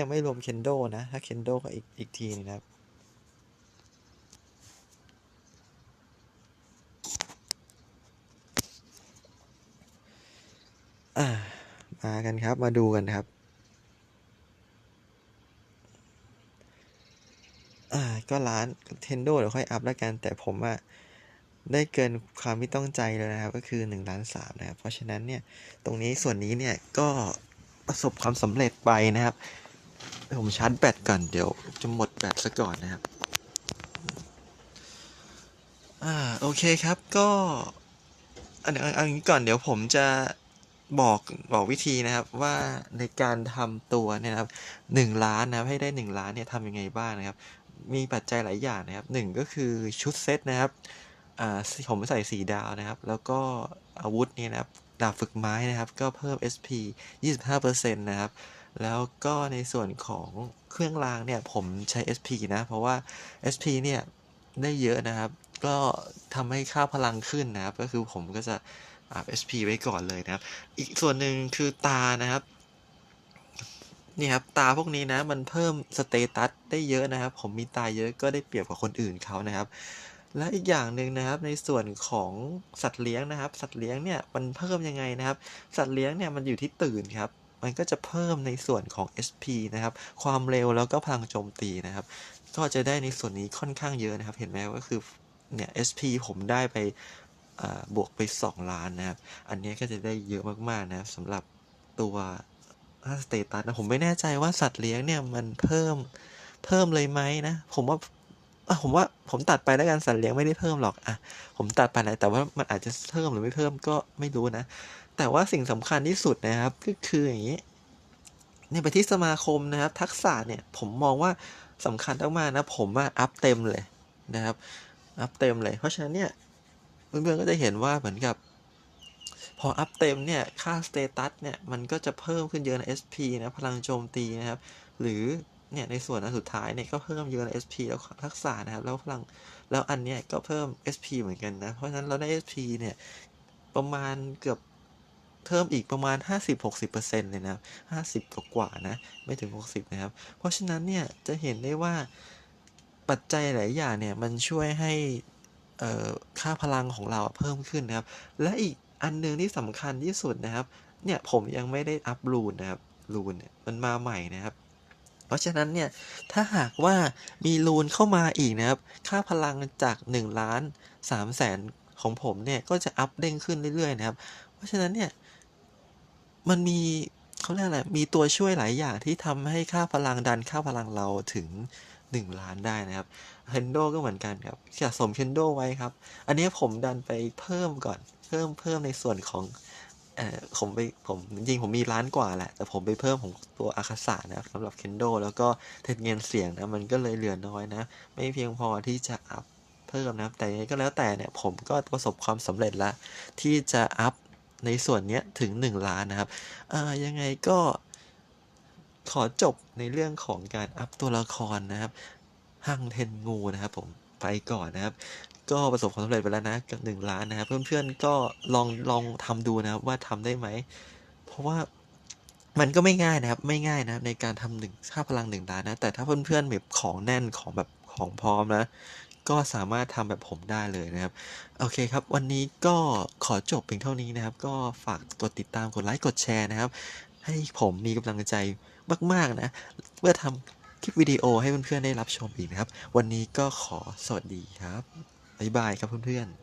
ยังไม่รวมเคนโดนะ ถ้าเคนโดก็อีกอีกทีนึงนะครับ มากันครับ มาดูกันครับ ก็ร้านเทนโดเดี๋ยวค่อยอัพแล้วกัน แต่ผมอะได้เกินความที่ต้องใจเลยนะครับ ก็คือ1ล้าน3นะครับ เพราะฉะนั้นเนี่ย ตรงนี้ส่วนนี้เนี่ยก็ประสบความสำเร็จไปนะครับ ผมชาร์จแบตก่อนเดี๋ยวจะหมดแบตซะก่อนนะครับ อ่าโอเคครับก็อันอาอย่างนี้ก่อนเดี๋ยวผมจะบอกบอกวิธีนะครับว่าในการทำตัวเนี่ยนะครับหนึ่งล้านนะครับให้ได้หนึ่งล้านเนี่ยทำยังไงบ้างนะครับ มีปัจจัยหลายอย่างนะครับหนึ่งก็คือชุดเซตนะครับอ่าผมใส่สีดาวนะครับ แล้วก็อาวุธเนี่ยนะครับดาบฝึกไม้นะครับ ก็เพิ่ม SP 25%นะครับ แล้วก็ในส่วนของเครื่องรางเนี่ยผมใช้ SP นะ เพราะว่า SP เนี่ยได้เยอะนะครับ ก็ทำให้ค่าพลังขึ้นนะครับ ก็คือผมก็จะอัพ SP ไว้ก่อนเลยนะครับ อีกส่วนหนึ่งคือตานะครับนี่ครับตาพวกนี้นะมันเพิ่มสเตตัสได้เยอะนะครับ ผมมีตาเยอะก็ได้เปรียบกว่าคนอื่นเขานะครับ และอีกอย่างหนึ่งนะครับในส่วนของสัตว์เลี้ยงนะครับ สัตว์เลี้ยงเนี่ยมันเพิ่มยังไงนะครับ สัตว์เลี้ยงเนี่ยมันอยู่ที่ตื่นครับ มันก็จะเพิ่มในส่วนของ SP นะครับ ความเร็วแล้วก็พลังโจมตีนะครับ ก็จะได้ในส่วนนี้ค่อนข้างเยอะนะครับ เห็นไหมก็คือเนี่ย SP ผมได้ไปบวกไป 2 ล้านนะครับ อันนี้ก็จะได้เยอะมากๆนะครับสำหรับตัวสเตตัสนะผมไม่แน่ใจว่าสัตว์เลี้ยงเนี่ยมันเพิ่มเพิ่มเลยไหมนะผมว่าผมว่าผมตัดไปแล้วกันสัตว์เลี้ยงไม่ได้เพิ่มหรอกอะผมตัดไปแล้วแต่ว่ามันอาจจะเพิ่มหรือไม่เพิ่มก็ไม่รู้นะ แต่ว่าสิ่งสำคัญที่สุดนะครับก็คืออย่างนี้เนี่ยไปที่สมาคมนะครับ ทักษะเนี่ยผมมองว่าสำคัญมากๆนะผมว่าอัพเต็มเลยนะครับอัพเต็มเลย เพราะฉะนั้นเนี่ยเพื่อนๆก็จะเห็นว่าเหมือนกับ พออัพเต็มเนี่ยค่าสเตตัสเนี่ยมันก็จะเพิ่มขึ้นเยอะใน SP นะพลังโจมตีนะครับ หรือเนี่ยในส่วนอันสุดท้ายเนี่ยก็เพิ่มเยอะใน SP แล้วทักษะนะครับ แล้วพลังแล้วอันเนี้ยก็เพิ่ม SP เหมือนกันนะ เพราะฉะนั้นเราได้ SP เนี่ยประมาณเกือบ เพิ่มอีกประมาณ 50-60%เลยนะครับ50กว่าๆนะ ไม่ถึง 60 นะครับ เพราะฉะนั้นเนี่ย จะเห็นได้ว่าปัจจัยหลายอย่างเนี่ย มันช่วยให้ค่าพลังของเราเพิ่มขึ้นนะครับ และอีกอันหนึ่งที่สำคัญที่สุดนะครับ เนี่ยผมยังไม่ได้อัพรูนนะครับรูนเนี่ยมันมาใหม่นะครับ เพราะฉะนั้นเนี่ย ถ้าหากว่ามีรูนเข้ามาอีกนะครับ ค่าพลังจาก1ล้าน3แสน ของผมเนี่ยก็จะอัพเด้งขึ้นเรื่อยๆนะครับ เพราะฉะนั้นเนี่ยมันมีเขาเรียกอะไร มีตัวช่วยหลายอย่างที่ทำให้ค่าพลังดันค่าพลังเราถึง 1 ล้านได้นะครับเคนโดก็เหมือนกันครับสะสมเคนโดไว้ครับ อันนี้ผมดันไปเพิ่มก่อน เพิ่มเพิ่มในส่วนของเอ่อผมไปผมจริงผมมีล้านกว่าแหละ แต่ผมไปเพิ่มของตัวอาคาสะนะครับสำหรับเคนโดแล้วก็เทคเงินเสียงนะ มันก็เลยเหลือน้อยนะ ไม่เพียงพอที่จะอัพ เพิ่มนะแต่ยังไงก็แล้วแต่เนี่ยผมก็ประสบความสำเร็จแล้วที่จะอัพในส่วนเนี้ยถึง 1 ล้านนะครับเอ่อยังไงก็ขอจบในเรื่องของการอัพตัวละครนะครับฮังเทนงูนะครับผมไปก่อนนะครับ ก็ประสบความสำเร็จไปแล้วนะกับหนึ่งล้านนะครับ เพื่อนๆก็ลองลองทำดูนะครับว่าทำได้ไหม เพราะว่ามันก็ไม่ง่ายนะครับ ไม่ง่ายนะในการทำหนึ่งค่าพลังหนึ่งล้านนะ แต่ถ้าเพื่อนๆแบบของแน่นของแบบของพร้อมนะ ก็สามารถทำแบบผมได้เลยนะครับ โอเคครับ วันนี้ก็ขอจบเพียงเท่านี้นะครับ ก็ฝากกดติดตามกดไลค์กดแชร์นะครับ ให้ผมมีกำลังใจมาก ๆ นะ เพื่อทำคลิปวิดีโอให้เพื่อนๆได้รับชมอีกนะครับ วันนี้ก็ขอสวัสดีครับบ๊ายบายครับเพื่อนๆ